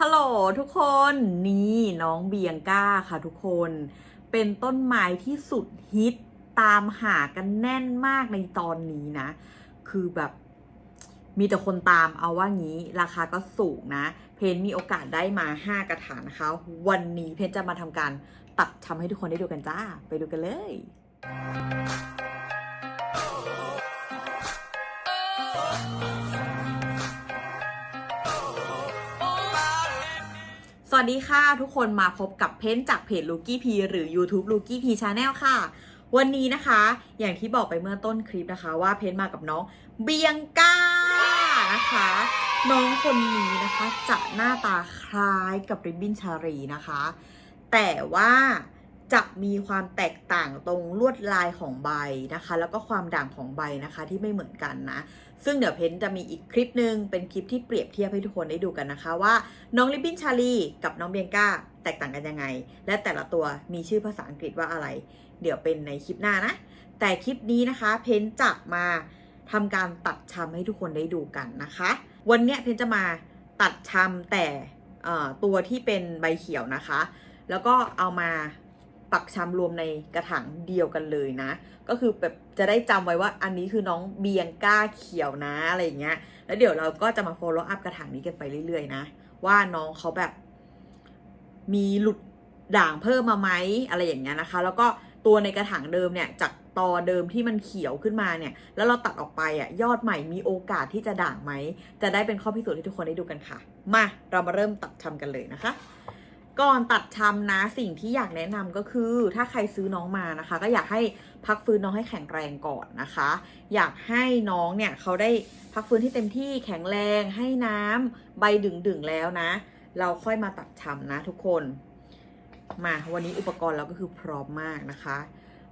ฮัลโหลทุกคนนี่น้องเบียงก้าค่ะทุกคน เป็นต้นไม้ที่สุดฮิตตามหากันแน่นมากในตอนนี้นะ คือแบบมีแต่คนตามเอาว่างี้ราคาก็สูงนะ เพนมีโอกาสได้มา 5 กระถางนะคะ วันนี้เพนจะมาทำการตัดทำให้ทุกคนได้ดูกันจ้า ไปดูกันเลย วัสดีค่ะ ทุกคนมาพบกับเพ้นจากเพจลูกี้พีหรือ YouTube ลูกี้พีชาแนลค่ะ วันนี้นะคะ อย่างที่บอกไปเมื่อต้นคลิปนะคะ ว่าเพ้นมากับน้องเบียงก้านะคะ น้องคนนี้นะคะ จะหน้าตาคล้ายกับริบบินชารีนะคะ แต่ว่า จะมีความแตกต่างตรงลวดลายของใบนะคะ แล้วก็ความด่างของใบนะคะที่ไม่เหมือนกันนะ ซึ่งเดี๋ยวเพนจะมีอีกคลิปหนึ่งเป็นคลิปที่เปรียบเทียบให้ทุกคนได้ดูกันนะคะว่าน้องลิบบินชาลีกับน้องเบียงก้าแตกต่างกันยังไง และแต่ละตัวมีชื่อภาษาอังกฤษว่าอะไร เดี๋ยวเป็นในคลิปหน้านะ แต่คลิปนี้นะคะเพนจะมาทำการตัดชำให้ทุกคนได้ดูกันนะคะ วันนี้เพนจะมาตัดชำแต่ตัวที่เป็นใบเขียวนะคะ แล้วก็เอามา ปักชำรวมในกระถางเดียวกันเลยนะ ก็คือแบบจะได้จำไว้ว่าอันนี้คือน้องเบียงก้าเขียวนะอะไรอย่างเงี้ย แล้วเดี๋ยวเราก็จะมา follow up กระถางนี้กันไปเรื่อยๆนะ ว่าน้องเขาแบบ มีหลุดด่างเพิ่มมาไหมอะไรอย่างเงี้ยนะคะ แล้วก็ตัวในกระถางเดิมเนี่ยจากตอเดิมที่มันเขียวขึ้นมาเนี่ย แล้วเราตัดออกไปอะยอดใหม่มีโอกาสที่จะด่างไหม จะได้เป็นข้อพิสูจน์ให้ทุกคนได้ดูกันค่ะ มาเรามาเริ่มตัดชำกันเลยนะคะ ก่อนตัดชำนะสิ่งที่อยากแนะนำก็คือ ถ้าใครซื้อน้องมานะคะ ก็อยากให้พักฟื้นน้องให้แข็งแรงก่อนนะคะ อยากให้น้องเนี่ยเขาได้พักฟื้นที่เต็มที่แข็งแรงให้น้ำใบดึงๆแล้วนะ เราค่อยมาตัดชำนะทุกคนมาวันนี้อุปกรณ์เราก็คือพร้อมมากนะคะ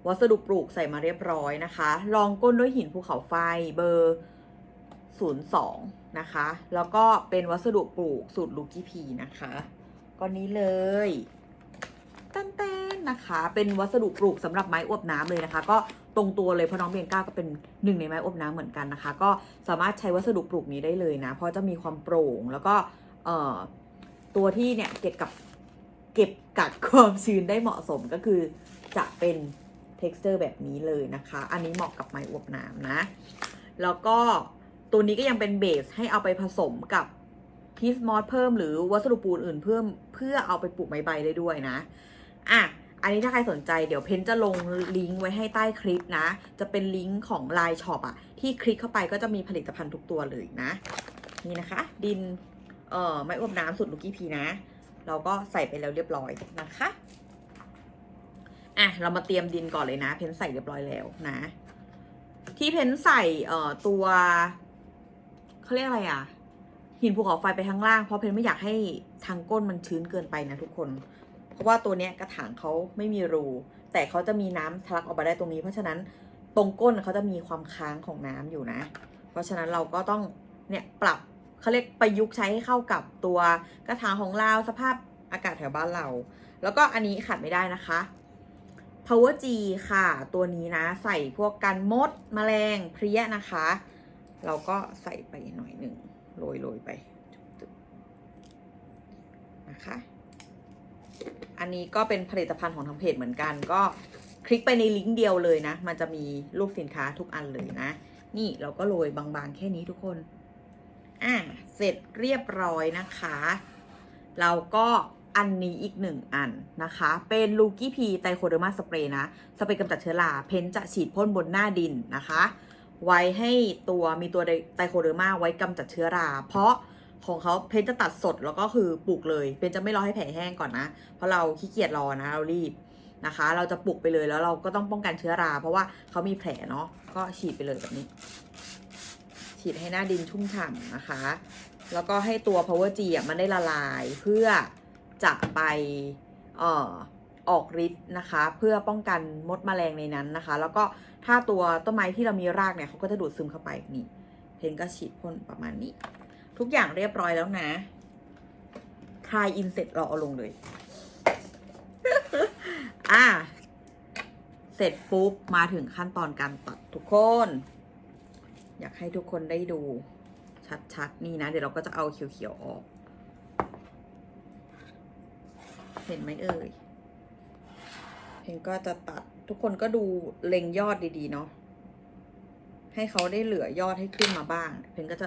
วัสดุปลูกใส่มาเรียบร้อยนะคะ รองก้นด้วยหินภูเขาไฟเบอร์02นะคะ แล้วก็เป็นวัสดุปลูกสูตรลูกี้พีนะคะ ก้อนนี้เลยแต้นๆนะคะ เป็นวัสดุปลูกสำหรับไม้อวบน้ำเลยนะคะ ก็ตรงตัวเลยเพราะน้องเบียงก้าก็เป็นหนึ่งในไม้อวบน้ำเหมือนกันนะคะ ก็สามารถใช้วัสดุปลูกนี้ได้เลยนะ เพราะจะมีความโปร่งแล้วก็เอ่อตัวที่เนี่ยเก็บกับเก็บกักความชื้นได้เหมาะสมก็คือจะเป็น texture แบบนี้เลยนะคะ อันนี้เหมาะกับไม้อวบน้ำนะ แล้วก็ตัวนี้ก็ยังเป็นเบสให้เอาไปผสมกับ พีซมอสเพิ่มหรือวัสดุปูนอื่นเพิ่มเพื่อเอาไปปลูกไม้ใบได้ด้วยนะ อะอันนี้ถ้าใครสนใจเดี๋ยวเพนจะลงลิงก์ไว้ให้ใต้คลิปนะ จะเป็นลิงก์ของ Line Shop อะที่คลิกเข้าไปก็จะมีผลิตภัณฑ์ทุกตัวเลยนะ นี่นะคะ ดินเอ่อไม้อวบน้ำสุดลูกี้พีนะ เราก็ใส่ไปแล้วเรียบร้อยนะคะอะเรามาเตรียมดินก่อนเลยนะ เพนใส่เรียบร้อยแล้วนะ ที่เพนใส่เอ่อตัวเขาเรียกอะไรอะ หินภูเขาไฟไปข้างล่าง เพราะเพนไม่อยากให้ทางก้นมันชื้นเกินไปนะทุกคน เพราะว่าตัวเนี้ยกระถางเขาไม่มีรู แต่เขาจะมีน้ำทะลักออกมาได้ตรงนี้ เพราะฉะนั้นตรงก้นเขาจะมีความค้างของน้ำอยู่นะ เพราะฉะนั้นเราก็ต้องเนี่ยปรับเขาเรียกประยุกต์ใช้ให้เข้ากับตัวกระถางของเราสภาพอากาศแถวบ้านเรา แล้วก็อันนี้ขาดไม่ได้นะคะ Power G ค่ะ ตัวนี้นะใส่พวกกันมดแมลงเพลี้ยนะคะ เราก็ใส่ไปหน่อยหนึ่ง โรยโรยๆไปนะคะ อันนี้ก็เป็นผลิตภัณฑ์ของทางเพจเหมือนกันก็คลิกไปในลิงก์เดียวเลยนะ มันจะมีรูปสินค้าทุกอันเลยนะ นี่เราก็โรยบางๆแค่นี้ทุกคน อะ เสร็จเรียบร้อยนะคะ เราก็อันนี้อีกหนึ่งอันนะคะ เป็นลูกี้พีไตโคเดอร์มาสเปรย์นะ สเปรย์กำจัดเชื้อรา เพนจะฉีดพ่นบนหน้าดินนะคะ ไว้ให้ตัวมีตัวไตโคเดอร์มาไว้กำจัดเชื้อรา เพราะของเขาเพนจะตัดสดแล้วก็คือปลูกเลยเพนจะไม่รอให้แผลแห้งก่อนนะ เพราะเราขี้เกียจรอนะเรารีบนะคะ เราจะปลูกไปเลยแล้วเราก็ต้องป้องกันเชื้อรา เพราะว่าเขามีแผลเนาะก็ฉีดไปเลยแบบนี้ ฉีดให้หน้าดินชุ่มฉ่ำนะคะ แล้วก็ให้ตัว power G อะมันได้ละลายเพื่อจะไปเอ่อ ออกฤทธิ์นะคะ เพื่อป้องกันมดแมลงในนั้นนะคะ แล้วก็ถ้าตัวต้นไม้ที่เรามีรากเนี่ยเขาก็จะดูดซึมเข้าไปนี่เพนก็ฉีดพ่นประมาณนี้ ทุกอย่างเรียบร้อยแล้วนะคลายอินเสร็จเราเอาลงเลย อะเสร็จปุ๊บมาถึงขั้นตอนการตัดทุกคน อยากให้ทุกคนได้ดู ชัดๆ นี่นะ เดี๋ยวเราก็จะเอาเขียวๆออก เห็นไหมเอ่ย เพนก็จะตัดทุกคนก็ดูเล็งยอดดีๆเนาะให้เขาได้เหลือยอดให้ขึ้นมาบ้าง เพนก็จะ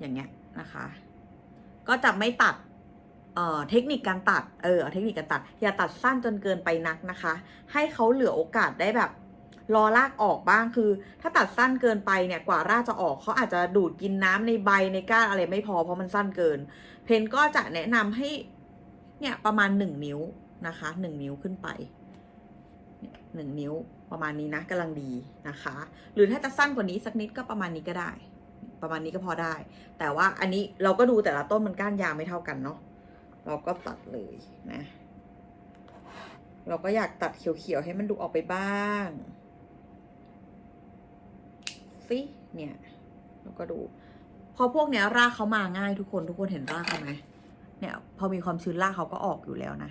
อย่างเงี้ยนะคะ ก็จะไม่ตัด เอ่อ เทคนิคการตัด เออ เทคนิคการตัด อย่าตัดสั้นจนเกินไปนักนะคะ ให้เขาเหลือโอกาสได้แบบ รอรากออกบ้าง คือ ถ้าตัดสั้นเกินไปเนี่ย กว่ารากจะออก เขาอาจจะดูดกินน้ำในใบในก้านอะไรไม่พอ เพราะมันสั้นเกิน เพนก็จะแนะนำให้ เนี่ย ประมาณหนึ่งนิ้วนะคะหนึ่งนิ้วขึ้นไป หนึ่งนิ้วประมาณนี้นะกำลังดีนะคะ หรือถ้าจะสั้นกว่านี้สักนิดก็ประมาณนี้ก็ได้ ประมาณนี้ก็พอได้ แต่ว่าอันนี้เราก็ดูแต่ละต้นมันก้านยาวไม่เท่ากันเนาะเราก็ตัดเลยนะ เราก็อยากตัดเขียวๆให้มันดูออกไปบ้างสิเนี่ยเราก็ดูพอพวกเนี้ยรากเขามาง่ายทุกคนทุกคนเห็นรากเขาไหมเนี่ย พอมีความชื้นรากเขาก็ออกอยู่แล้วนะ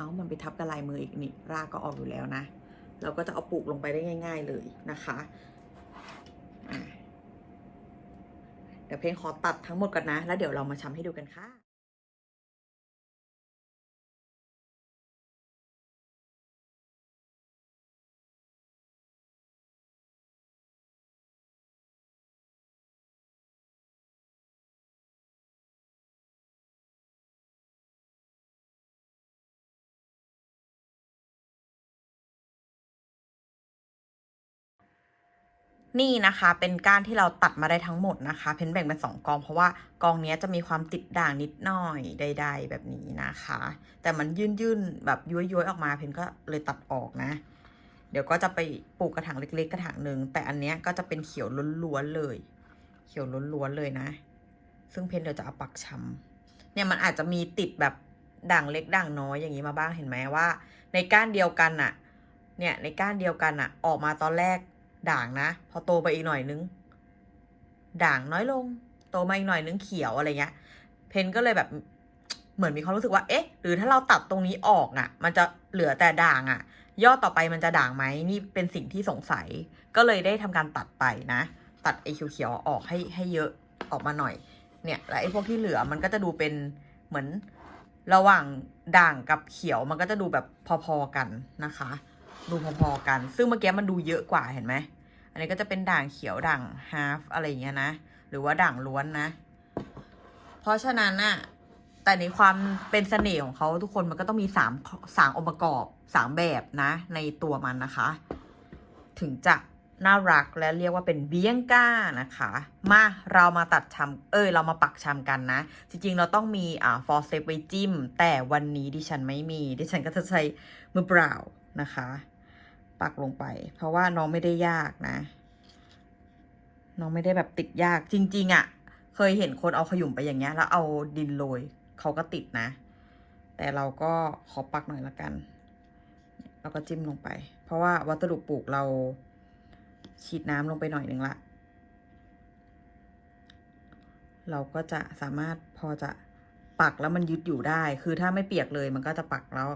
เอามันไปทับกับลายมืออีกนี่รากก็ออกอยู่แล้วนะ เราก็จะเอาปลูกลงไปได้ง่าย ๆเลยนะคะเดี๋ยวเพลงขอตัดทั้งหมดก่อนนะ แล้วเดี๋ยวเรามาชำให้ดูกันค่ะ นี่นะคะเป็นก้านที่เราตัดมาได้ทั้งหมดนะคะ เพนแบ่งเป็นสองกอง เพราะว่ากองนี้จะมีความติดด่างนิดหน่อยใด ๆ แบบนี้นะคะ แต่มันยื่นๆแบบย้อยๆออกมา เพนก็เลยตัดออกนะ เดี๋ยวก็จะไปปลูกกระถางเล็ก ๆ กระถางหนึ่งแต่อันนี้ก็จะเป็นเขียวล้วนๆเลย เขียวล้วนๆเลยนะ ซึ่งเพนเดี๋ยวจะเอาปักชำเนี่ยมันอาจจะมีติดแบบด่างเล็กด่างน้อยอย่างนี้มาบ้างเห็นไหมว่า ในก้านเดียวกันอะเนี่ยในก้านเดียวกันอะออกมาตอนแรก ด่างนะ พอโตไปอีกหน่อยนึง ด่างน้อยลง โตมาอีกหน่อยนึงเขียวอะไรเงี้ย เพนก็เลยแบบเหมือนมีความรู้สึกว่า เอ๊ะ หรือถ้าเราตัดตรงนี้ออกอะ่ะ มันจะเหลือแต่ด่างอะ่ะยอดต่อไปมันจะด่างไหมนี่เป็นสิ่งที่สงสัย ก็เลยได้ทำการตัดไปนะ ตัดไอ้เขียวๆออกให้ให้เยอะออกมาหน่อย เนี่ยแล้วไอ้พวกที่เหลือมันก็จะดูเป็นเหมือนระหว่างด่างกับเขียวมันก็จะดูแบบพอๆกันนะคะ ดูพอๆกัน ซึ่งเมื่อกี้มันดูเยอะกว่าเห็นไหม อันนี้ก็จะเป็นด่างเขียวด่างฮาฟอะไรอย่างเงี้ยนะ หรือว่าด่างล้วนนะ เพราะฉะนั้นน่ะแต่ในความเป็นเสน่ห์ของเขาทุกคนมันก็ต้องมีสามสามองค์ประกอบสามแบบนะ ในตัวมันนะคะ ถึงจะน่ารักและเรียกว่าเป็นเบี้ยงก้านะคะ มาเรามาตัดชำเอ้ย เรามาปักชำกันนะ จริงๆ เราต้องมีอ่าฟอร์เซปไว้จิ้ม แต่วันนี้ดิฉันไม่มี ดิฉันก็จะใช้มือเปล่านะคะ ปักลงไป เพราะว่าน้องไม่ได้ยากนะ น้องไม่ได้แบบติดยากจริง ๆอะ่ะ เคยเห็นคนเอาขยุ่มไปอย่างเงี้ย แล้วเอาดินโรยเขาก็ติดนะ แต่เราก็ขอปักหน่อยละกันแล้วก็จิ้มลงไป เพราะว่าวัสดุปลูกเราฉีดน้ำลงไปหน่อยหนึ่งละ เราก็จะสามารถพอจะปักแล้วมันยึดอยู่ได้ คือถ้าไม่เปียกเลยมันก็จะปักแล้ว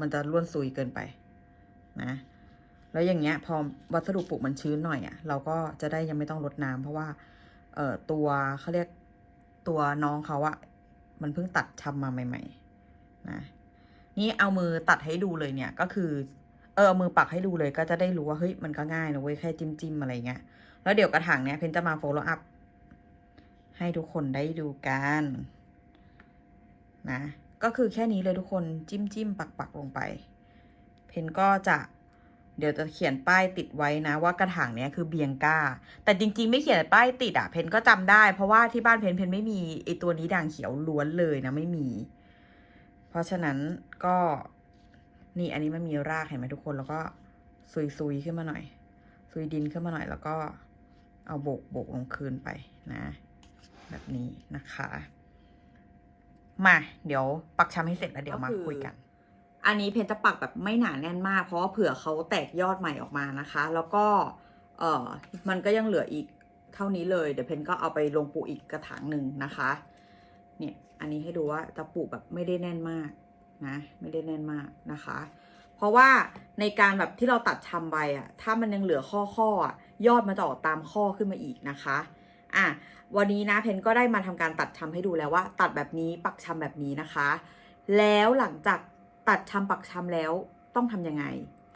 มันจะร่วนซุยเกินไป นะ แล้วอย่างเงี้ยพอวัสดุปลูกมันชื้นหน่อยอะ่ะเราก็จะได้ยังไม่ต้องรดน้ำเพราะว่าเอ่อตัวเขาเรียกตัวน้องเขาอะมันเพิ่งตัดชำมาใหม่ ๆ นะ นี่เอามือตัดให้ดูเลยเนี่ยก็คือเออเอามือปักให้ดูเลยก็จะได้รู้ว่าเฮ้ยมันก็ง่ายนะเว้ยแค่จิ้มจิ้มอะไรเงี้ยแล้วเดี๋ยวกระถางเนี้ยเพนจะมา follow up ให้ทุกคนได้ดูกันนะ ก็คือแค่นี้เลยทุกคนจิ้มจิ้มปักปักลงไป เพนก็จะ เดี๋ยวจะเขียนป้ายติดไว้นะว่ากระถางเนี้ยคือเบียงก้า แต่จริงๆ ไม่เขียนป้ายติดอะเพนก็จำได้ เพราะว่าที่บ้านเพนเพนไม่มีไอตัวนี้ด่างเขียวล้วนเลยนะไม่มี เพราะฉะนั้นก็นี่อันนี้มันมีรากเห็นไหมทุกคนแล้วก็ซุยซุยๆขึ้นมาหน่อย ซุยดินขึ้นมาหน่อยแล้วก็เอาโบกโบกลงคืนไปนะ แบบนี้นะคะ มา เดี๋ยวปักชำให้เสร็จแล้วเดี๋ยวมาคุยกัน อันนี้เพนจะปักแบบไม่หนาแน่นมาก เพราะว่าเผื่อเขาแตกยอดใหม่ออกมานะคะ แล้วก็เออมันก็ยังเหลืออีกเท่านี้เลย เดี๋ยวเพนก็เอาไปลงปลูกอีกกระถางหนึ่งนะคะ เนี่ย อันนี้ให้ดูว่าจะปลูกแบบไม่ได้แน่นมากนะ ไม่ได้แน่นมากนะคะ เพราะว่าในการแบบที่เราตัดชำใบอะถ้ามันยังเหลือข้อข้ออะยอดมันจะออกตามข้อขึ้นมาอีกนะคะ อะ วันนี้นะเพนก็ได้มาทำการตัดชำให้ดูแล้วว่า ตัดแบบนี้ปักชำแบบนี้นะคะ แล้วหลังจาก ตัดชำปักชำแล้วต้องทำยังไง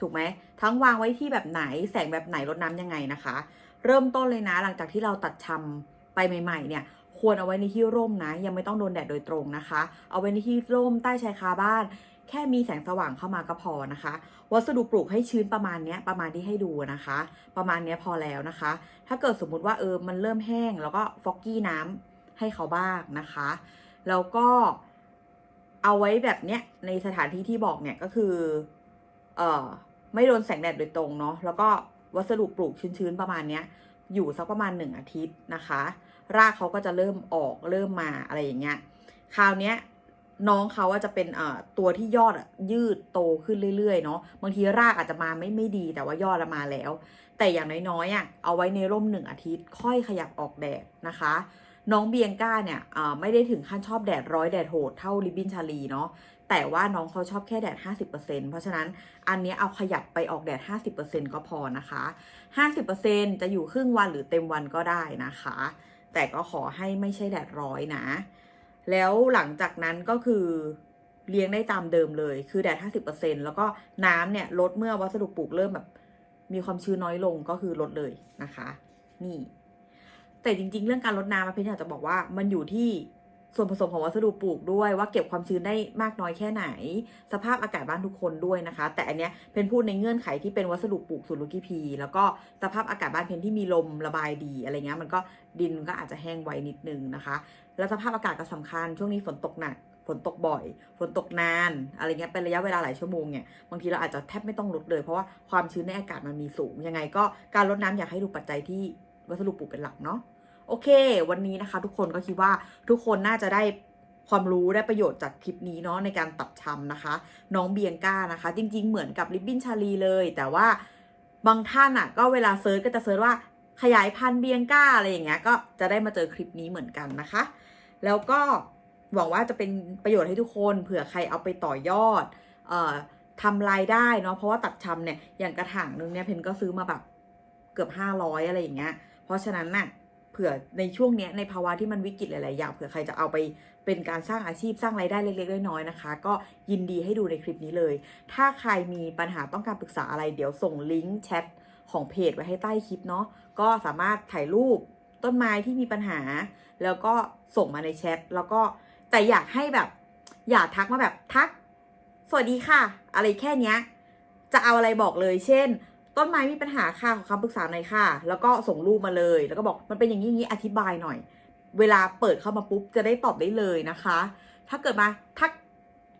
ถูกไหมทั้งวางไว้ที่แบบไหนแสงแบบไหนรดน้ำยังไงนะคะ เริ่มต้นเลยนะ หลังจากที่เราตัดชำไปใหม่ ๆ เนี่ยควรเอาไว้ในที่ร่มนะ ยังไม่ต้องโดนแดดโดยตรงนะคะ เอาไว้ในที่ร่มใต้ชายคาบ้าน แค่มีแสงสว่างเข้ามาก็พอนะคะ วัสดุปลูกให้ชื้นประมาณนี้ประมาณที่ให้ดูนะคะ ประมาณนี้พอแล้วนะคะ ถ้าเกิดสมมุติว่าเออมันเริ่มแห้ง แล้วก็ฟอกกี้น้ำให้เขาบ้างนะคะ แล้วก็ เอาไว้แบบเนี้ยในสถานที่ที่บอกเนี่ยก็คือ เอ่อ ไม่โดนแสงแดดโดยตรงเนาะแล้วก็วัสดุปลูกชื้นๆประมาณเนี้ย อยู่สักประมาณหนึ่งอาทิตย์นะคะ รากเขาก็จะเริ่มออกเริ่มมาอะไรอย่างเงี้ยคราวเนี้ยน้องเขาอะจะเป็นเอ่อตัวที่ยอดยืดโตขึ้นเรื่อยๆเนาะบางทีรากอาจจะมาไม่ไม่ดีแต่ว่ายอดอะมาแล้ว แต่อย่างน้อยๆอะเอาไว้ในร่มหนึ่งอาทิตย์ค่อยขยับออกแดดนะคะ น้องเบียงก้าเนี่ยไม่ได้ถึงขั้นชอบแดดร้อยแดดโหดเท่าลิบบินชาลีเนาะแต่ว่าน้องเขาชอบแค่แดด 50%เพราะฉะนั้นอันนี้เอาขยับไปออกแดด 50%ก็พอนะคะ 50%จะอยู่ครึ่งวันหรือเต็มวันก็ได้นะคะ แต่ก็ขอให้ไม่ใช่แดดร้อยนะ แล้วหลังจากนั้นก็คือเลี้ยงได้ตามเดิมเลย คือแดด 50%แล้วก็น้ำเนี่ยลดเมื่อวัสดุปลูกเริ่มแบบ มีความชื้นน้อยลงก็คือลดเลยนะคะ นี่ แต่จริง ๆ เรื่องการลดน้ำมาเพนอยากจะบอกว่ามันอยู่ที่ส่วนผสมของวัสดุปลูกด้วยว่าเก็บความชื้นได้มากน้อยแค่ไหน สภาพอากาศบ้านทุกคนด้วยนะคะ แต่อันเนี้ยเป็นพูดในเงื่อนไขที่เป็นวัสดุปลูกสูตรลูกี้พี แล้วก็สภาพอากาศบ้านเพนที่มีลมระบายดีอะไรเงี้ยมันก็ดินมันก็อาจจะแห้งไวนิดนึงนะคะ แล้วสภาพอากาศก็สำคัญช่วงนี้ฝนตกหนักฝนตกบ่อย ฝนตกนาน อะไรเงี้ย เป็นระยะเวลาหลายชั่วโมงเนี่ย บางทีเราอาจจะแทบไม่ต้องลดเลย เพราะว่าความชื้นในอากาศมันมีสูง ยังไงก็การลดน้ำอยากให้ดูปัจจัยที่ วัสดุปลูกเป็นหลักเนาะโอเค วันนี้นะคะ ทุกคนก็คิดว่าทุกคนน่าจะได้ความรู้ได้ประโยชน์จากคลิปนี้เนาะในการตัดชำนะคะ น้องเบียงก้านะคะ จริง ๆ เหมือนกับลิบบินชาลีเลย แต่ว่าบางท่านอะ ก็เวลาเซิร์ชก็จะเซิร์ชว่าขยายพันธุ์เบียงก้าอะไรอย่างเงี้ยก็จะได้มาเจอคลิปนี้เหมือนกันนะคะ แล้วก็หวังว่าจะเป็นประโยชน์ให้ทุกคนเผื่อใครเอาไปต่อยอดเอ่อทำรายได้เนาะเพราะว่าตัดชำเนี่ยอย่างกระถางนึงเนี่ยเพนก็ซื้อมาแบบเกือบห้าร้อยอะไรอย่างเงี้ย ราะฉะนั้นน่ะเผื่อในช่วงเนี้ยในภาวะที่มันวิกฤตหลายๆอย่างเผื่อใครจะเอาไปเป็นการสร้างอาชีพสร้างรายได้เล็กๆน้อยๆนะคะ ก็ยินดีให้ดูในคลิปนี้เลย ถ้าใครมีปัญหาต้องการปรึกษาอะไรเดี๋ยวส่งลิงก์แชทของเพจไว้ให้ใต้คลิปเนาะก็สามารถถ่ายรูปต้นไม้ที่มีปัญหา แล้วก็ส่งมาในแชทแล้วก็แต่อยากให้แบบ อย่าทักมาแบบทัก สวัสดีค่ะ อะไรแค่เนี้ยจะเอาอะไรบอกเลย เช่น ต้นไม้มีปัญหาค่ะขอคำปรึกษาหน่อยค่ะ แล้วก็ส่งรูปมาเลย แล้วก็บอกมันเป็นอย่างนี้อย่างนี้อธิบายหน่อย เวลาเปิดเข้ามาปุ๊บจะได้ตอบได้เลยนะคะ ถ้าเกิดมาทัก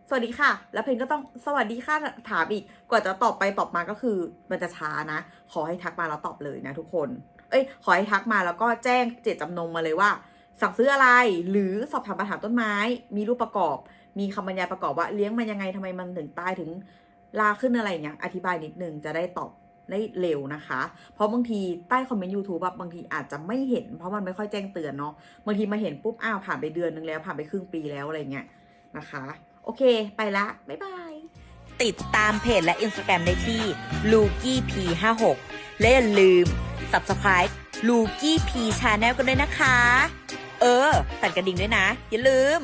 สวัสดีค่ะ แล้วเพนก็ต้องสวัสดีค่ะถามอีก กว่าจะตอบไปตอบมาก็คือ มันจะช้านะ ขอให้ทักมาแล้วตอบเลยนะทุกคน เอ้ย ขอให้ทักมาแล้วก็แจ้งเจตจำนงมาเลยว่า สั่งซื้ออะไร หรือสอบถามปัญหาต้นไม้ มีรูปประกอบ มีคำบรรยายประกอบว่าเลี้ยงมันยังไงทำไมมันถึงตายถึงลาขึ้นอะไรอย่างเงี้ย อธิบายนิดนึงจะได้ตอบ ได้เร็วนะคะ เพราะบางทีใต้คอมเมนต์ YouTube แบบบางทีอาจจะไม่เห็น เพราะมันไม่ค่อยแจ้งเตือนเนาะบางทีมาเห็นปุ๊บอ้าวผ่านไปเดือนนึงแล้วผ่านไปครึ่งปีแล้วอะไรเงี้ยนะคะ โอเค ไปละบ๊ายบายติดตามเพจและ Instagram ได้ที่ l u k i p 5 6และอย่าลืม Subscribe l u k i p Channel กันด้วยนะคะ เออสั่นกระดิ่งด้วยนะ อย่าลืม